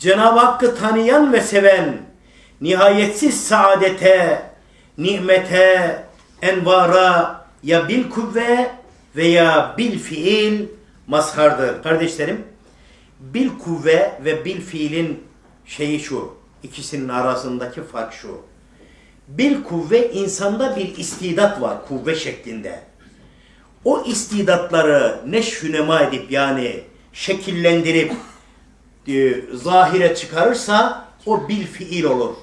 Cenab-ı Hakk'ı tanıyan ve seven, nihayetsiz saadete, nimete, envara ya bil kuvve veya bil fiil mazhardır. Kardeşlerim, bil kuvve ve bil fiilin şeyi şu, ikisinin arasındaki fark şu. Bil kuvve insanda bir istidat var kuvve şeklinde. O istidatları neşvünema edip yani şekillendirip e, zahire çıkarırsa o bil fiil olur.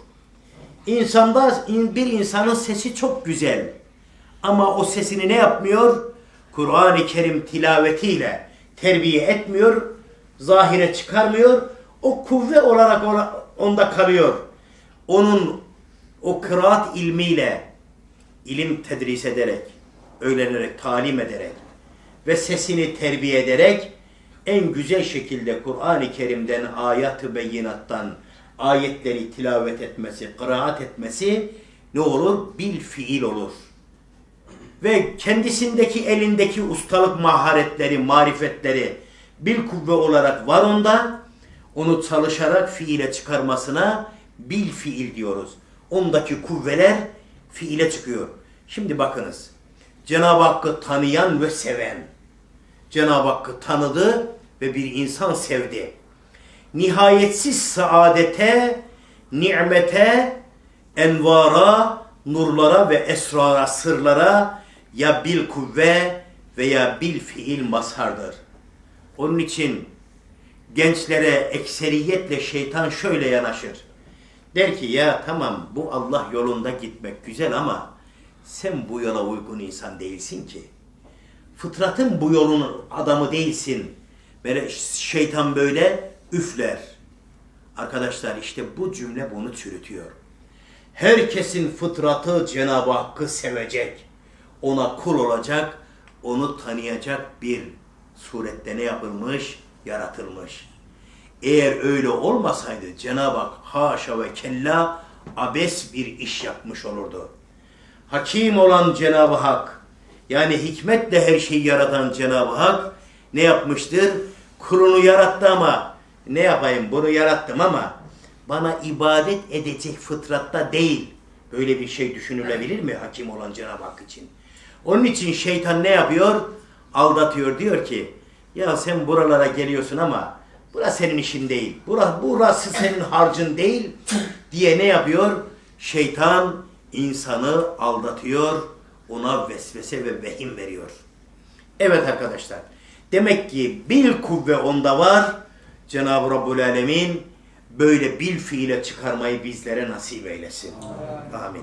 İnsanda in- bir insanın sesi çok güzel. Ama o sesini ne yapmıyor? Kur'an-ı Kerim tilavetiyle terbiye etmiyor, zahire çıkarmıyor. O kuvve olarak ona- onda kalıyor. Onun o kıraat ilmiyle ilim tedris ederek, öğrenerek, talim ederek ve sesini terbiye ederek en güzel şekilde Kur'an-ı Kerim'den ayat-ı beyinattan ayetleri tilavet etmesi, kıraat etmesi ne olur? Bil fiil olur. Ve kendisindeki elindeki ustalık maharetleri, marifetleri bil kuvve olarak var onda. Onu çalışarak fiile çıkarmasına bil fiil diyoruz. Ondaki kuvveler fiile çıkıyor. Şimdi bakınız. Cenab-ı Hakk'ı tanıyan ve seven. Cenab-ı Hakk'ı tanıdı ve bir insan sevdi. Nihayetsiz saadete, nimete, envara, nurlara ve esrara, sırlara ya bil kuvve veya bil fiil mazhardır. Onun için gençlere ekseriyetle şeytan şöyle yanaşır. Der ki ya tamam bu Allah yolunda gitmek güzel ama sen bu yola uygun insan değilsin ki. Fıtratın bu yolun adamı değilsin. Böyle şeytan böyle üfler. Arkadaşlar işte bu cümle bunu çürütüyor. Herkesin fıtratı Cenab-ı Hakk'ı sevecek. Ona kul olacak, onu tanıyacak bir surette ne yapılmış? Yaratılmış. Eğer öyle olmasaydı Cenab-ı Hak haşa ve kella abes bir iş yapmış olurdu. Hakim olan Cenab-ı Hak yani hikmetle her şeyi yaratan Cenab-ı Hak ne yapmıştır? Kulunu yarattı ama ne yapayım bunu yarattım ama bana ibadet edecek fıtratta değil. Böyle bir şey düşünülebilir mi hakim olan Cenab-ı Hak için? Onun için şeytan ne yapıyor? Aldatıyor diyor ki ya sen buralara geliyorsun ama burası senin işin değil. Burası, burası senin harcın değil diye ne yapıyor? Şeytan insanı aldatıyor, ona vesvese ve vehim veriyor. Evet arkadaşlar. Demek ki bil kuvve onda var. Cenab-ı Rabbul Alemin böyle bil fiile çıkarmayı bizlere nasip eylesin. Amin.